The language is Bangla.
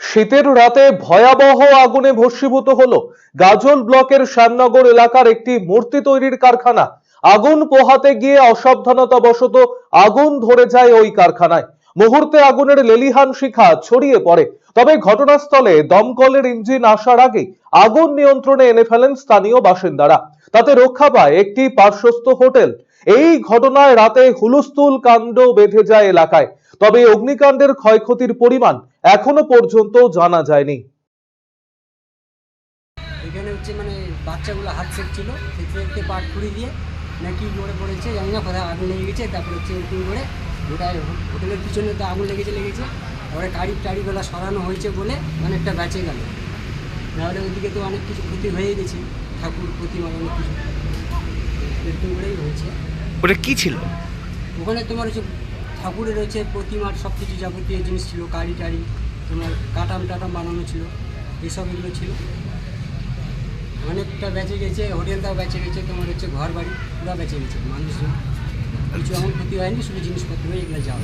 শীতের রাতে ভয়াবহ আগুনে ভস্মীভূত হলো গাজল ব্লকের শ্যামনগর এলাকার একটি মূর্তি তৈরির কারখানা। আগুন পোহাতে গিয়ে অসাবধানতা বশত আগুন ধরে যায় ওই কারখানায়। মুহূর্তে আগুনের লেলিহান শিখা ছড়িয়ে পড়ে। তবে ঘটনাস্থলে দমকলের ইঞ্জিন আসার আগে আগুন নিয়ন্ত্রণে এনে ফেলেন স্থানীয় বাসিন্দারা। তাতে রক্ষা পায় একটি পার্শ্বস্থ হোটেল। এই ঘটনায় রাতে হুলুস্থুল কাণ্ড বেঁধে যায় এলাকায়। তবে অগ্নিকাণ্ডের ক্ষয়ক্ষতির পরিমাণ এখনও পর্যন্ত জানা যায়নি। এখানে হচ্ছে মানে বাচ্চাগুলো হাত সেকছিল সেকতে পাট খুঁড়ি দিয়ে নাকি করে পড়েছে জানি না কোথায় আগুন লেগে গেছে তারপরে হচ্ছে এরকম করে গোটায় হোটেলের পিছনে তো আগুন লেগেছে লেগেছে তারপরে গাড়ি টাড়িগুলো সরানো হয়েছে বলে অনেকটা বেঁচে গেল। নাহলে ওইদিকে তো অনেক কিছু ক্ষতি হয়ে গেছে ঠাকুর প্রতিমা অনেক কিছু। এরকম করেই হয়েছে। ওটা কি ছিল? ওখানে তোমার হচ্ছে ঠাকুরের রয়েছে প্রতিমার সব কিছু যাবতীয় জিনিস ছিল, কারি টারি, তোমার কাটাম টাটাম বানানো ছিল, এসব এগুলো ছিল। অনেকটা বেঁচে গেছে, হোটেলটাও বেঁচে গেছে, তোমার হচ্ছে ঘর বাড়ি পুরো বেঁচে গেছে, মানুষজন। কিছু এমন ক্ষতি হয়নি, শুধু জিনিসপত্র এগুলো যাওয়া